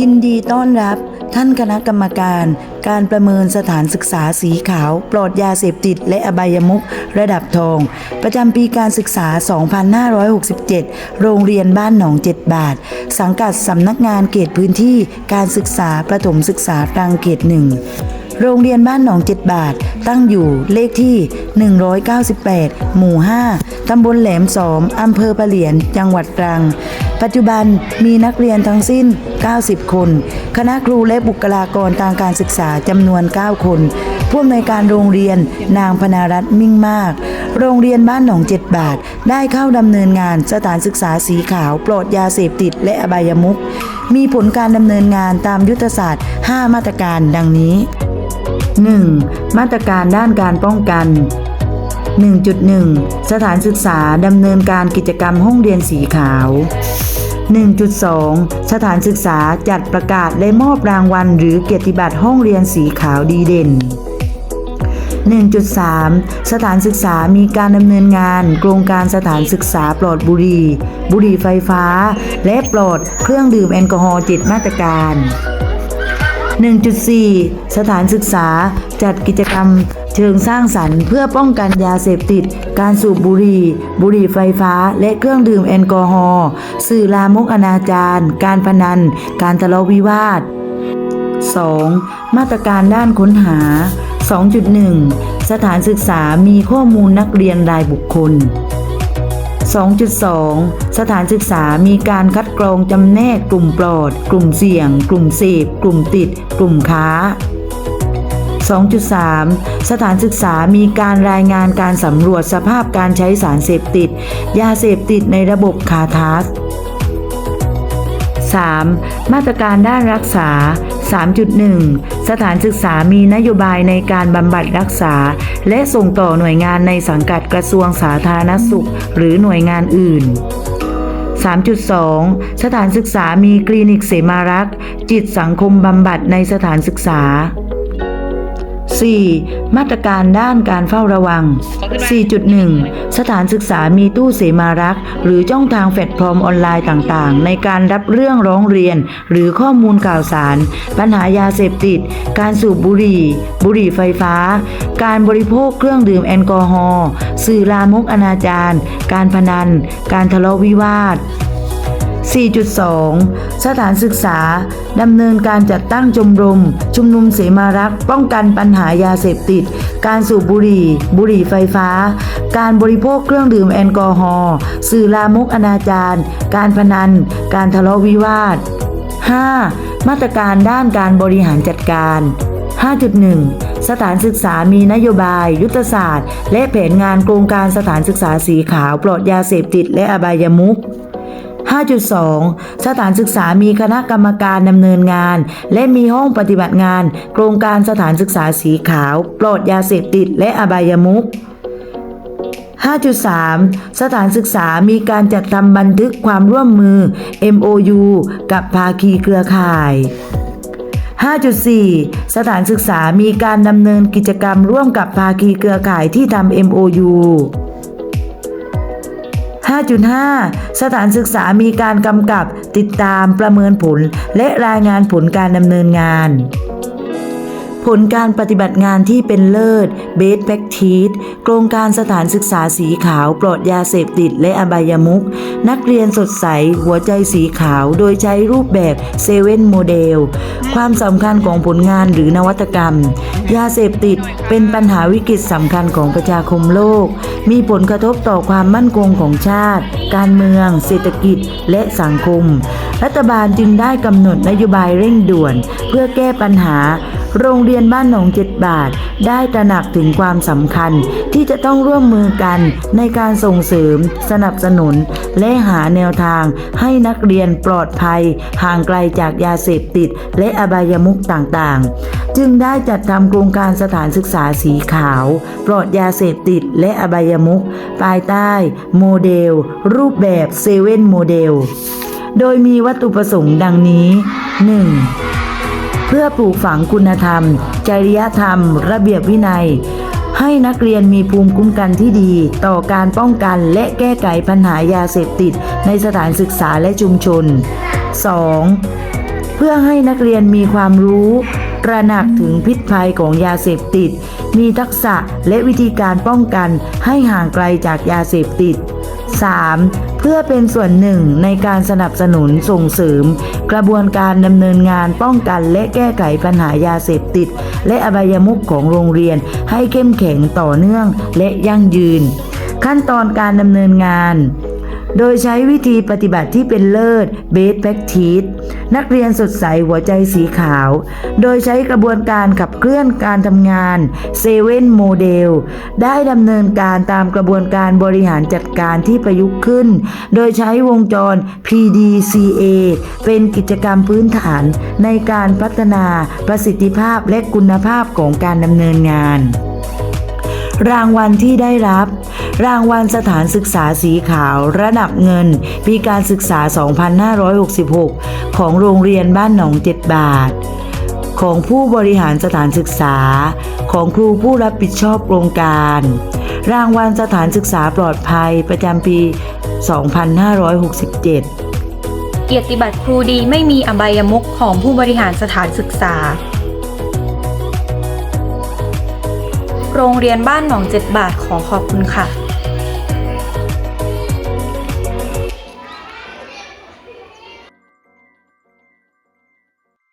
ยินดีต้อนรับท่านคณะกรรมการ การประเมินสถานศึกษาสีขาว ปลอดยาเสพติดและอบายมุขระดับทอง ประจำปีการศึกษา 2567 โรงเรียนบ้านหนองเจ็ดบาท สังกัดสำนักงานเขตพื้นที่การศึกษาประถมศึกษาตรังเขตหนึ่ง โรงเรียนบ้านหนองเจ็ดบาท ตั้งอยู่เลขที่ 198 หมู่ 5 ตำบลแหลมสอมอำเภอปะเหลียน จังหวัดตรัง ปัจจุบันมีนักเรียนทั้งสิ้น 90 คน คณะครูและบุคลากรทางการศึกษาจำนวน 9 คนผู้อำนวยการโรงเรียนนางพนารัตน์มิ่งมาก โรงเรียนบ้านหนองเจ็ดบาท ได้เข้าดำเนินงานสถานศึกษาสีขาว ปลอดยาเสพติดและอบายมุขมีผลการดำเนินงานตามยุทธศาสตร์ 5 มาตรการดังนี้ 1. มาตรการด้านการป้องกัน 1.1 สถานศึกษาดำเนินการกิจกรรมห้องเรียนสีขาว 1.2 สถานศึกษาจัดประกาศและมอบรางวัล หรือเกียรติบัตรห้องเรียนสีขาวดีเด่น 1.3 สถานศึกษามีการดำเนินงาน โครงการสถานศึกษาปลอดบุหรี่ บุหรี่ไฟฟ้า และปลอดเครื่องดื่มแอลกอฮอล์จิตมาตรการ 1.4 สถานศึกษาจัดกิจกรรมเชิงสร้างสรรค์เพื่อป้องกันยาเสพติด การสูบบุหรี่ บุหรี่ไฟฟ้า และเครื่องดื่มแอลกอฮอล์ สื่อลามกอนาจารการพนัน การทะเลาะวิวาท 2. มาตรการด้านค้นหา 2.1 สถานศึกษามีข้อมูลนักเรียนรายบุคคล 2.2 สถานศึกษามีการคัดกรองจำแนกกลุ่มปลอด กลุ่มเสี่ยง กลุ่มเสพกลุ่มติด กลุ่มค้า 2.3 สถานศึกษามีการรายงานการสำรวจสภาพการใช้สารเสพติด ยาเสพติดในระบบคาทาส 3. มาตรการด้านรักษา 3.1 สถานศึกษามีนโยบายในการบำบัดรักษา และส่งต่อหน่วยงานในสังกัดกระทรวงสาธารณสุข หรือหน่วยงานอื่น 3.2 สถานศึกษามีคลินิกเสมารักษ์ จิตสังคมบำบัดในสถานศึกษา 4. มาตรการด้านการเฝ้าระวัง 4.1 สถานศึกษามีตู้เสมารักษ์ หรือจ้องทางแพลตฟอร์มออนไลน์ต่างๆ ในการรับเรื่องร้องเรียน หรือข้อมูลข่าวสาร ปัญหายาเสพติด การสูบบุหรี่ บุหรี่ไฟฟ้า การบริโภคเครื่องดื่มแอลกอฮอล์สื่อลามกอนาจารการพนัน การทะเลาะวิวาท 4.2 สถานศึกษา ดำเนินการจัดตั้งชมรม ชุมนุมเสมารักษ์ป้องกันปัญหายาเสพติด การสูบบุหรี่ บุหรี่ไฟฟ้า การบริโภคเครื่องดื่มแอลกอฮอล์สื่อลามกอนาจารการพนัน การทะเลาะวิวาท 5. มาตรการด้านการบริหารจัดการ 5.1 สถานศึกษามีนโยบาย ยุทธศาสตร์ และแผนงานโครงการสถานศึกษาสีขาวปลอดยาเสพติดและอบายมุข 5.2 สถานศึกษามีคณะกรรมการดำเนินงาน และมีห้องปฏิบัติงาน โครงการสถานศึกษาสีขาว ปลอดยาเสพติดและอบายมุข5.3 สถานศึกษามีการจัดทำบันทึกความร่วมมือ MOU กับภาคีเครือข่าย 5.4 สถานศึกษามีการดำเนินกิจกรรมร่วมกับภาคีเครือข่ายที่ทำ MOU 5.5 สถานศึกษามีการกำกับติดตามประเมินผล และรายงานผลการดำเนินงาน ผลการปฏิบัติงานที่เป็นเลิศ Best Practice โครงการสถานศึกษาสีขาวปลอดยาเสพติดและอบายมุขนักเรียนสดใส หัวใจสีขาวโดยใช้รูปแบบเซเว่นโมเดลความสำคัญของผลงานหรือนวัตกรรม ยาเสพติดเป็นปัญหาวิกฤตสำคัญของประชาคมโลก มีผลกระทบต่อความมั่นคงของชาติ การเมือง เศรษฐกิจและสังคม รัฐบาลจึงได้กำหนดนโยบายเร่งด่วน เพื่อแก้ปัญหา โรงเรียนบ้านหนองเจ็ดบาท ได้ตระหนักถึงความสำคัญที่จะต้องร่วมมือกันในการส่งเสริม สนับสนุน และหาแนวทาง ให้นักเรียนปลอดภัย ห่างไกลจากยาเสพติด และอบายมุขต่างๆ จึงได้จัดทำโครงการสถานศึกษาสีขาว ปลอดยาเสพติดและอบายมุขภายใต้ โมเดล รูปแบบเซเว่นโมเดลโดยมีวัตถุประสงค์ดังนี้ 1. เพื่อปลูกฝังคุณธรรม จริยธรรม ระเบียบวินัย ให้นักเรียนมีภูมิคุ้มกันที่ดี ต่อการป้องกันและแก้ไขปัญหายาเสพติด ในสถานศึกษาและชุมชน 2. เพื่อให้นักเรียนมีความรู้ตระหนักถึงพิษภัยของยาเสพติด มีทักษะและวิธีการป้องกันให้ห่างไกลจากยาเสพติด 3. เพื่อเป็นส่วนหนึ่งในการสนับสนุนส่งเสริม กระบวนการดำเนินงานป้องกันและแก้ไขปัญหายาเสพติด และอบายมุขของโรงเรียนให้เข้มแข็งต่อเนื่องและยั่งยืน ขั้นตอนการดำเนินงาน โดยใช้วิธีปฏิบัติที่เป็นเลิศ Best Practice นักเรียนสดใสหัวใจสีขาว โดยใช้กระบวนการขับเคลื่อนการทำงาน7โมเดลได้ดำเนินการตามกระบวนการบริหารจัดการที่ประยุกต์ขึ้น โดยใช้วงจร PDCA เป็นกิจกรรมพื้นฐานในการพัฒนาประสิทธิภาพและคุณภาพของการดำเนินงาน รางวัลที่ได้รับ รางวัลสถานศึกษาสีขาว ระดับเงิน ปีการศึกษา 2566 ของโรงเรียนบ้านหนองเจ็ดบาท ของผู้บริหารสถานศึกษา ของครูผู้รับผิดชอบโครงการ รางวัลสถานศึกษาปลอดภัยประจำปี 2567 เกียรติบัตรครูดีไม่มีอบายมุขของผู้บริหารสถานศึกษา โรงเรียนบ้านหนองเจ็ดบาทขอขอบคุณค่ะ